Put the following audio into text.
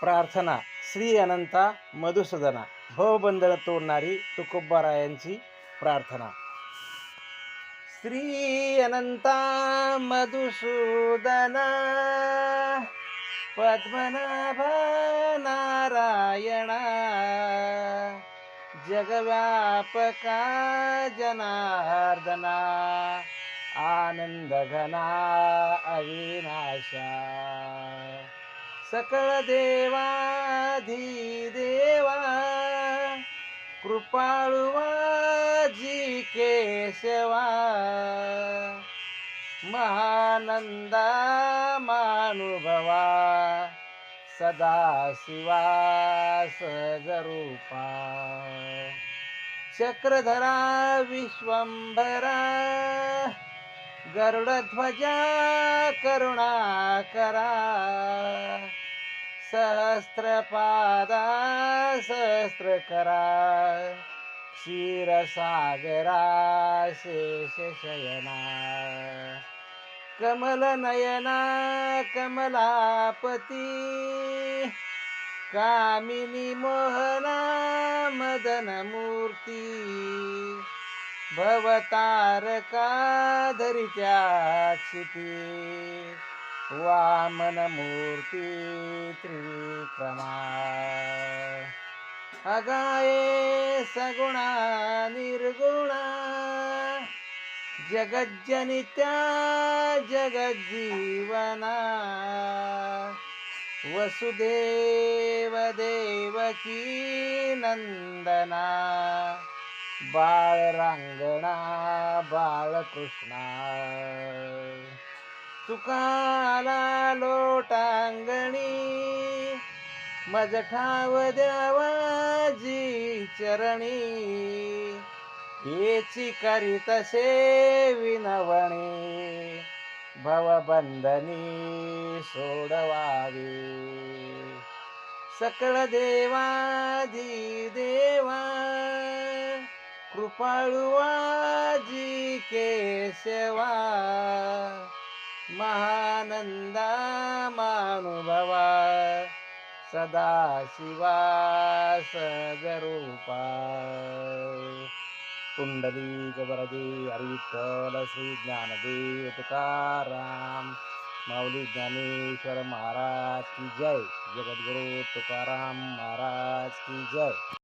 प्रार्थना श्री अनंता मधुसूदना भवबंधन तोडणारी तुकोबारायांची प्रार्थना. श्री अनंता मधुसूदना पद्मनाभ नारायणा जगव्यापका जनार्दना आनंदघना अविनाशा. सकळ देवाधी देवा कृपाळुवाजी केशवा. महानंदा मानुभवा सदा शिवा सजरूपा चक्रधरा विश्वंभरा गरुडध्वजा करुणाकरा सहस्रपादा सहस्रकरा क्षीरसागरा शेषशयना कमलनयना कमलापती कामिनी मोहना मदनमूर्ती भवतारका धरित्या क्षिती वामनमूर्ती अगाये सगुणा निर्गुणा। जगज्जनित्या जगज्जीवना। वसुदेव देवकी नंदना। बाळ रांगणा बाळकृष्णा। तुकाला लोटांगणी मज ठाव द्यावाजी चरणी. येची करी तसे विनवणे. भवबंधनी सोडवावी. सकळ देवाधी देवा. कृपाळुवाजी केशवा. महानंदा मानुभवा. सदा शिवा सगरूपा। पुंडलिक वरदे हरिविठ्ठल श्री ज्ञानदेव तुकाराम माऊली ज्ञानेश्वर महाराज की जय। जगद्गुरु तुकाराम महाराज की जय।